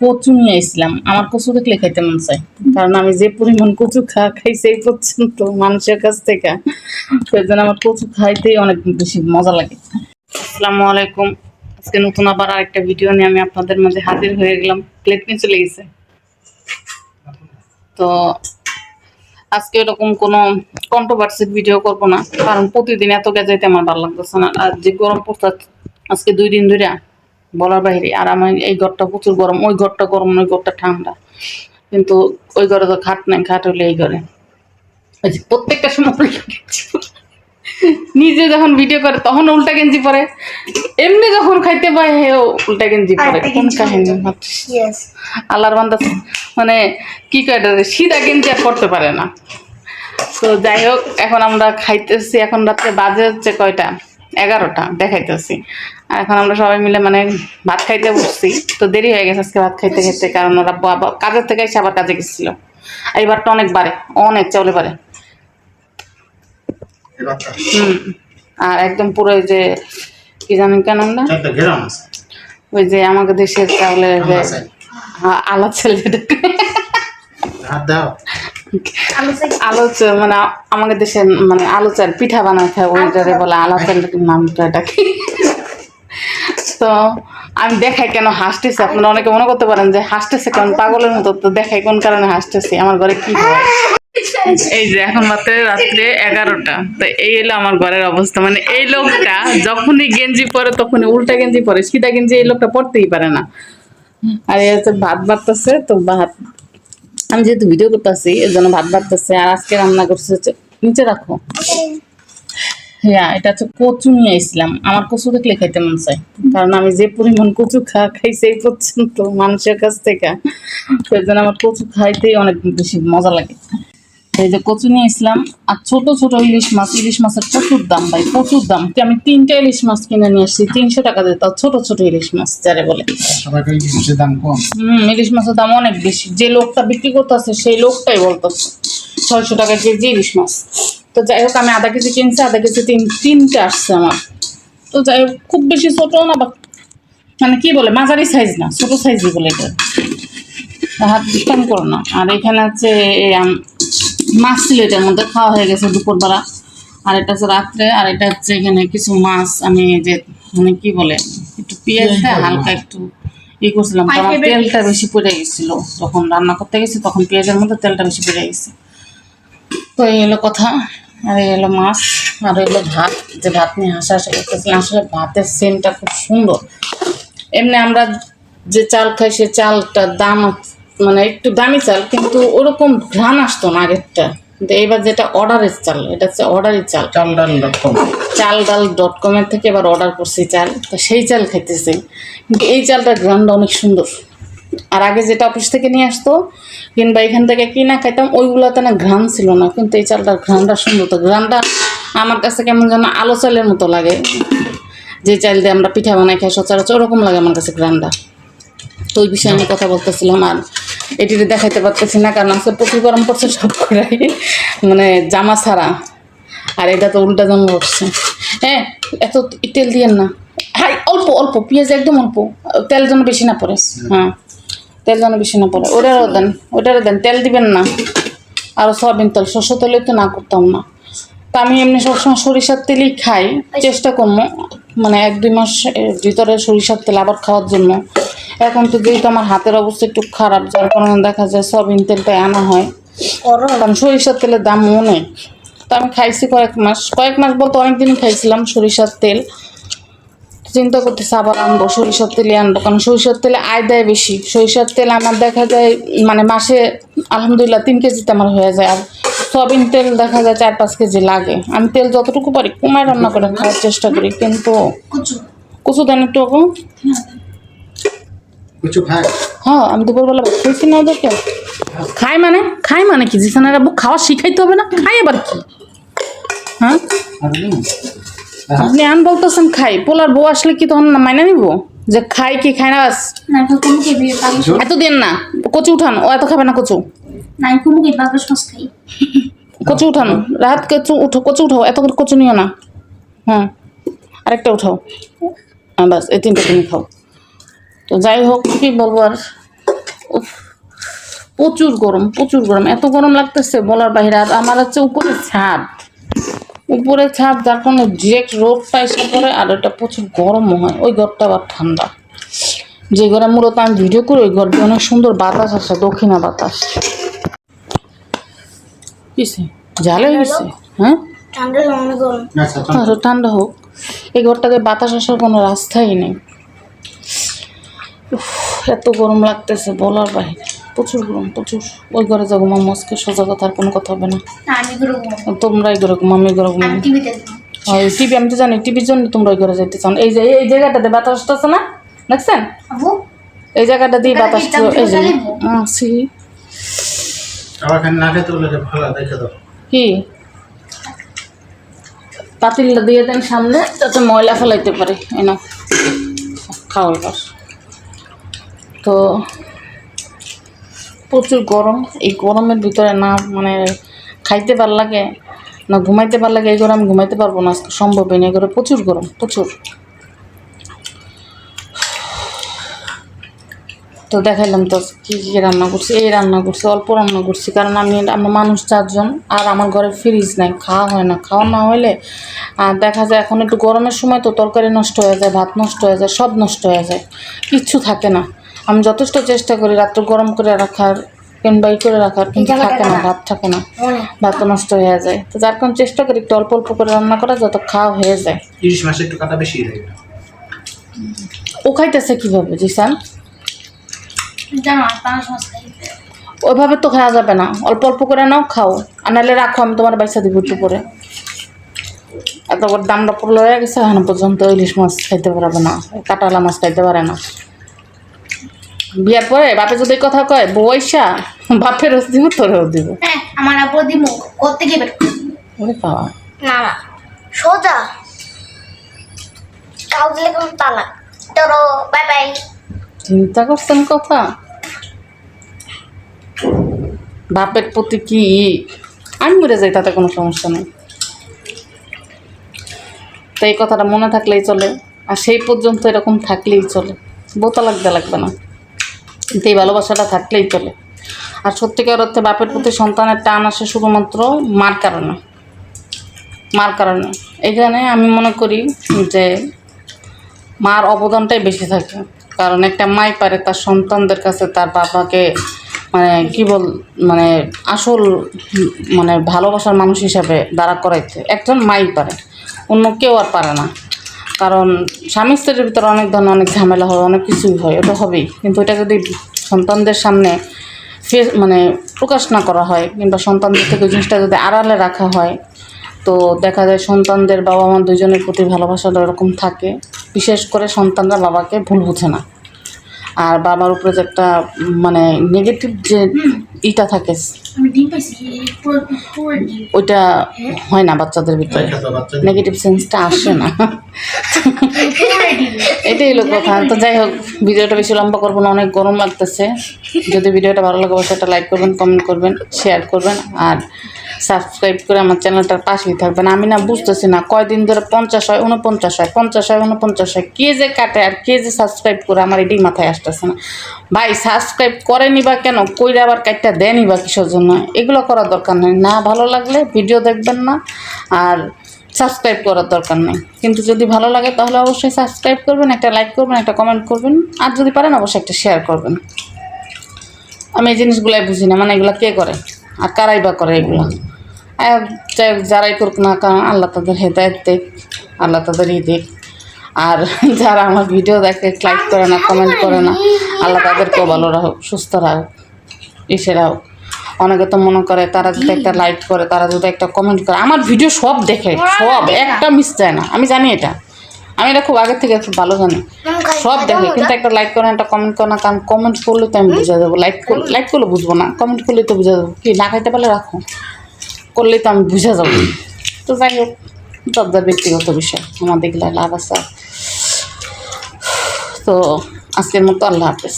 কচু নিয়ে আসলাম আমার কচু দেখলে খাইতে মন চায়। কারণ আমি যে পরিমাণ কচু খা, খাইছি এই পর্যন্ত মানুষের কাছ থেকে। সেই জন্য আমার কচু খাইতেই অনেক বেশি মজা লাগে। আসসালামু আলাইকুম। আজকে নতুন আবার আরেকটা ভিডিও নিয়ে আমি আপনাদের মাঝে হাজির হয়ে গেলাম। প্লেট নিয়ে চলে গেছে। তো আজকে এরকম কোনো কন্ট্রোভার্সির ভিডিও করব না। কারণ প্রতিদিন এত গেজাইতে আমার ভালো লাগতেছে না। আর যে গরম পড়তে আজকে দুই দিন ধরে বলার বাইরে। আর আমার এই ঘরটা প্রচুর গরম ওই ঘরটা গরম ওই ঘরটা ঠান্ডা। কিন্তু ওই ঘরে তো খাট নাই খাট হলে এই ঘরে। প্রত্যেকটা সময়। নিজে যখন ভিডিও করে তখন উল্টা গেঞ্জি পরে। এমনি যখন খাইতে পায় হেও উল্টা গেঞ্জি পরে। কোন কাহিনী? আল্লাহর বান্দা মানে কি কয়টা সিধা গেঞ্জি আর পড়তে পারে না। তো যাই হোক এখন আমরা খাইতেছি। এখন রাত্রে বাজে হচ্ছে কয়টা? এগারোটা দেখাইতেছি। আর এখন আমরা সবাই মিলে মানে ভাত খাইতে বসছি। তো দেরি হয়ে গেছে আজকে ভাত খাইতে খাইতে কারণ ওরা কাজের থেকে এসে আবার কাজে গেছিল। আর এবারটা অনেক বাড়ে অনেক চাউলে পারে হুম আর একদম পুরো ওই যে কি জানেন কেন আমরা ওই যে আমাদের দেশের চাউলের যে আলাচা। হ্যাঁ, আলা ছেলে হাত দাও। আলু চাই- আলো চ- মানে আমাদের দেশে মানে আলু পিঠা বানায় খায় ওইটারে বলে আলো চাল নামটা ডাকি তো আমি দেখাই কেন হাসতেছি। আপনারা অনেকে মনে করতে পারেন যে হাসতেছে কেন পাগলের মতো তো দেখাই কোন কারণে হাসতেছি? আমার ঘরে কি হয়? এই যে এখন মাত্র রাত্রে এগারোটা। তো এই হলো আমার ঘরের অবস্থা। মানে এই লোকটা যখনই গেঞ্জি পরে, তখনই উল্টা গেঞ্জি পরে। সিধা গেঞ্জি এই লোকটা পরতেই পারে না। আর এই হচ্ছে ভাত বাড়তেছে, তো ভাত আমি যেহেতু ভিডিও করতেছি এর জন্য ভাত বাড়তেছে আর আজকে রান্না করছে হচ্ছে নিচে রাখো। হ্যাঁ এটা হচ্ছে কচু নিয়ে আসলাম আমার কচু দেখলে খাইতে মন চাই কারণ আমি যে পরিমাণ কচু খা, খাইছি এই পর্যন্ত মানুষের কাছ থেকে। সেই জন্য আমার কচু খাইতেই অনেক বেশি মজা লাগে। এই যে কচু নিয়ে আসলাম আর ছোট ছোট ইলিশ মাছ ইলিশ মাছের প্রচুর দাম ভাই প্রচুর দাম। আমি তিনটা ইলিশ মাছ কিনে নিয়ে আসছি তিনশো টাকা দিয়ে তাও ছোট ছোট ইলিশ মাছ যারে বলে। দাম কম? হুম ইলিশ মাছের দাম অনেক বেশি। যে লোকটা বিক্রি করতেছে সেই লোকটাই বলতেছে ছয়শো টাকা কেজি ইলিশ মাছ। তো যাই হোক আমি আধা কেজি কিনছি আধা কেজি তিন তিনটে আসছে আমার। তো যাই হোক খুব বেশি ছোটো না বা মানে কি বলে মাঝারি সাইজ না ছোটো সাইজই বলে এটা। হাত ডিস্টার্ব করো না। আর এখানে হচ্ছে মাছ ছিল এটার মধ্যে খাওয়া হয়ে গেছে দুপুরবেলা। আর এটা হচ্ছে রাত্রে আর এটা হচ্ছে এখানে কিছু মাছ আমি যে মানে কি বলে একটু পেঁয়াজ দিয়ে হালকা একটু ই করছিলাম আমার তেলটা বেশি পড়ে গেছিল। যখন রান্না করতে গেছি তখন পেঁয়াজের মধ্যে তেলটা বেশি পড়ে গেছে। তো এই হলো কথা আর এই হলো মাছ আর এই হলো ভাত যে ভাত নিয়ে হাসা হাসা করতেছিলাম আসলে ভাতের সেন্টটা খুব সুন্দর। এমনি আমরা যে চাল খাই সে চালটার দাম মানে একটু দামি চাল কিন্তু ওরকম ঘ্রাণ আসতো না আগেরটা। কিন্তু এবার যেটা অর্ডারের চাল এটা হচ্ছে অর্ডারের চাল। চাল ডাল ডট কম চাল ডাল ডট কমের থেকে এবার অর্ডার করছি চাল তো সেই চাল খাইতেছি। কিন্তু এই চালটার গ্রানটা অনেক সুন্দর। আর আগে যেটা অফিস থেকে নিয়ে আসতো কিংবা এখান থেকে কিনা খাইতাম ওইগুলোতে না ঘ্রাণ ছিল না। কিন্তু এই চালটার ঘ্রাণটা সুন্দর। তো ঘ্রাণটা আমার কাছে কেমন যেন আলো চালের মতো লাগে। যে চাল দিয়ে আমরা পিঠা বানাই খাই সচরাচর ওরকম লাগে আমার কাছে ঘ্রাণটা। তো ওই বিষয়ে আমি কথা বলতেছিলাম। আর এটিতে দেখাইতে পারতেছি না, কারণ আজকে প্রচুর গরম পড়ছে সব করে মানে জামা ছাড়া। আর এটা তো উল্টা জামা পড়ছে। হ্যাঁ এত তেল দিয়েন না। হাই, অল্প অল্প, পেঁয়াজ একদম অল্প। তেল যেন বেশি না পড়ে। হ্যাঁ তেল যেন বেশি না পড়ে। ওটারও দেন ওটারও দেন। তেল দিবেন না। আরও সয়াবিন তেল শস্য তেলে তো না করতাম না। তা আমি এমনি সবসময় সরিষার তেলই খাই। চেষ্টা করব মানে এক দুই মাস ভিতরে সরিষার তেল আবার খাওয়ার জন্য। এখন তো যেহেতু আমার হাতের অবস্থা একটু খারাপ যার কারণে দেখা যায় সয়াবিন তেলটাই আনা হয়। কারণ সরিষার তেলের দাম অনেক তো আমি খাইছি কয়েক মাস কয়েক মাস বলতে অনেকদিনই খাইছিলাম সরিষার তেল। চিন্তা করতেছি আবার আনব সরিষার তেলে আনব কারণ সরিষার তেলে আয় দেয় বেশি। সরিষার তেল আমার দেখা যায় মানে মাসে আলহামদুলিল্লাহ তিন কেজিতে আমার হয়ে যায় আর সয়াবিন তেল দেখা যায় চার পাঁচ কেজি লাগে। আমি তেল যতটুকু পারি কমায় রান্না করে খাওয়ার চেষ্টা করি কিন্তু কুচু। দেন একটু? কিছু খায়? হ্যাঁ আমি দুপুরবেলা ভাত খাইছি না ওদেরকে। খাই মানে? খাই মানে কি? জিসানের আব্বু খাওয়া শিখাইতে হবে না? খাই আবার কি? হ্যাঁ? আর দিন আপনি আন বলতেছেন খাই পোলার বউ আসলে কি তখন না মাইনা নিব? যে খাই কি খাই না বাস? এত দিন না। কচু উঠান ও এত খাবে না কচু? কচু উঠান। রাত কচু উঠো কচু উঠাও এত করে কচু নিও না। হ্যাঁ। আরেকটা উঠাও। হ্যাঁ বাস এই তিনটা তুমি খাও। তো যাই হোক কি বলব আর? প্রচুর গরম প্রচুর গরম। এত গরম লাগতেছে বলার বাইরে। আর আমার হচ্ছে উপরে ছাদ। উপরে ছাদ যার কারণে ডিরেক্ট রোদটা এসে পড়ে আর ওটা প্রচুর গরমও হয়। ওই ঘরটা আবার ঠান্ডা। যে ঘরে মূলত আমি ভিডিও করি ওই ঘর দিয়ে অনেক সুন্দর বাতাস আসে দক্ষিণা বাতাস। কিসে জাল গেছে হ্যাঁ? ঠান্ডা আচ্ছা। আরও ঠান্ডা হোক। এই ঘরটাতে বাতাস আসার কোনো রাস্তাই নেই। এত গরম লাগতেছে বলার বাইরে প্রচুর গরম প্রচুর। ওই ঘরে যাব মা মস্কে সোজা কথা আর কোনো কথা হবে না। তোমরা এই ঘরে ঘুমো আমি এই ঘরে ওই টিভি আমি তো জানি টিভির জন্য তোমরা ওই ঘরে যাইতে চাও। না। এই যে এই জায়গাটাতে বাতাস আসতেছে না? দেখছেন? এই জায়গাটা দিয়ে বাতাস এই যে দাও। কি? পাতিলটা দিয়ে দেন সামনে যাতে ময়লা ফেলাইতে পারে। এনো খাওয়ার এবার তো প্রচুর গরম। এই গরমের ভিতরে না মানে খাইতে ভালো লাগে, না ঘুমাইতে ভালো লাগে, এই গরম আমি ঘুমাইতে পারব না, আজকে সম্ভব নেই, এই প্রচুর গরম, প্রচুর। তো দেখাইলাম তো কী কী রান্না করছি, এই রান্না করছি, অল্প রান্না করছি, কারণ আমি, আমরা মানুষ চারজন, আর আমার ঘরে ফ্রিজ নাই, খাওয়া হয় না, খাওয়া না হলে আর দেখা যায় এখন একটু গরমের সময় তো তরকারি নষ্ট হয়ে যায়, ভাত নষ্ট হয়ে যায়, সব নষ্ট হয়ে যায়, কিচ্ছু থাকে না। আমি যথেষ্ট চেষ্টা করি রাত্রে গরম করে রাখার কিংবা ই করে রাখার কিন্তু থাকে না। ভাত থাকে না। ভাত নষ্ট হয়ে যায়। তো যার কারণে চেষ্টা করি একটু অল্প অল্প করে রান্না করা যত খাওয়া হয়ে যায়। ইলিশ মাসে একটু কাটা বেশি হয়ে ও খাইতেছে কীভাবে জিসান? ওইভাবে তো খাওয়া যাবে না। অল্প অল্প করে নাও খাও। আর নাহলে রাখো আমি তোমার বাইসা দিব একটু পরে। এত করে দামটা পড়লে হয়ে গেছে এখন পর্যন্ত ইলিশ মাছ খাইতে পারবে না কাটালা মাছ খাইতে পারে না। বিয়ার পরে বাপে যদি কথা কয় বইসা বাপেরও দিব তোরেও দিব। হ্যাঁ আমার আব্বু দিমু করতে গিয়ে দিবো। ওরে বাবা। না না সোজা। কাউ দিলে কোন তালা। চলো বাই বাই। চিন্তা করছেন কথা? বাপের প্রতি কি আমি মরে যাই তাতে কোনো সমস্যা নেই। তো এই কথাটা মনে থাকলেই চলে আর সেই পর্যন্ত এরকম থাকলেই চলে। বোতা লাগতে লাগবে না। কিন্তু এই ভালোবাসাটা থাকলেই চলে। আর সত্যিকার অর্থে বাপের প্রতি সন্তানের টান আসে শুধুমাত্র মার কারণে। মার কারণে। এখানে আমি মনে করি যে মার অবদানটাই বেশি থাকে। কারণ একটা মাই পারে তার সন্তানদের কাছে তার বাবাকে মানে কি বল মানে আসল মানে ভালোবাসার মানুষ হিসাবে দাঁড়া করাইতে। একজন মাই পারে। অন্য কেউ আর পারে না। কারণ স্বামী স্ত্রীর ভিতরে অনেক ধরনের অনেক ঝামেলা হয়, অনেক কিছুই হয় ওটা হবেই। কিন্তু এটা যদি সন্তানদের সামনে ফেস মানে প্রকাশ না করা হয়, কিংবা সন্তানদের থেকে জিনিসটা যদি আড়ালে রাখা হয়, তো দেখা যায় সন্তানদের বাবা মা দুজনের প্রতি ভালোবাসাটা ওরকম থাকে। বিশেষ করে সন্তানরা বাবাকে ভুল বুঝে না। আর বাবার উপরে যে একটা মানে নেগেটিভ যে ইটা থাকে আমি ডিম পাইছি ডিম। ওইটা হয়? না বাচ্চাদের ভিতরে। নেগেটিভ সেন্সটা আসে না। এটাই হলো কথা। তো যাই হোক ভিডিওটা বেশি লম্বা করব না অনেক গরম লাগতেছে। যদি ভিডিওটা ভালো লাগে অবশ্যই একটা লাইক করবেন কমেন্ট করবেন শেয়ার করবেন আর সাবস্ক্রাইব করে আমার চ্যানেলটার পাশেই থাকবেন। আমি না বুঝতেছি না কয়দিন ধরে পঞ্চাশ হয় উনপঞ্চাশ হয় পঞ্চাশ হয় উনপঞ্চাশ হয় কে যে কাটে আর কে যে সাবস্ক্রাইব করে আমার এটাই মাথায় আসতেছে না। ভাই সাবস্ক্রাইব করেনি বা কেন কইরে আবার কাটটা দেয়নি বা কিসের জন্য? এগুলো করার দরকার নেই। না ভালো লাগলে ভিডিও দেখবেন না আর সাবস্ক্রাইব করার দরকার নেই। কিন্তু যদি ভালো লাগে তাহলে অবশ্যই সাবস্ক্রাইব করবেন, একটা লাইক করবেন, একটা কমেন্ট করবেন আর যদি পারেন অবশ্যই একটা শেয়ার করবেন। আমি এই জিনিসগুলাই বুঝি না মানে এগুলো কে করে? আর কারাই বা করে এগুলো? যারাই করুক না কারণ আল্লাহ তাদের হেদায়ত দেখ আল্লাহ তাদের ই দেখ আর যারা আমার ভিডিও দেখে লাইক করে না কমেন্ট করে না, আল্লাহ তাদেরকেও ভালো রাখুক, সুস্থ রাখুক, ইসে রাখুক। অনেকে তো মনে করে তারা যদি একটা লাইক করে, তারা যদি একটা কমেন্ট করে, আমার ভিডিও সব দেখে, সব, একটা মিস যায় না, আমি জানি এটা। আমি এটা খুব আগের থেকে খুব ভালো জানি। সব দেখে, কিন্তু একটা লাইক করে, একটা কমেন্ট করে না, কারণ কমেন্ট করলে তো আমি বুঝে যাব। লাইক করলে লাইক করলে বুঝব না কমেন্ট করলে তো বুঝে যাব। কি, না খাইতে পারলে রাখো। করলেই তো আমি বুঝে যাব। তো যাই হোক তাদের ব্যক্তিগত বিষয়, আমার দেখলে লাভ আছে। তো আজকের মতো আল্লাহ হাফেজ।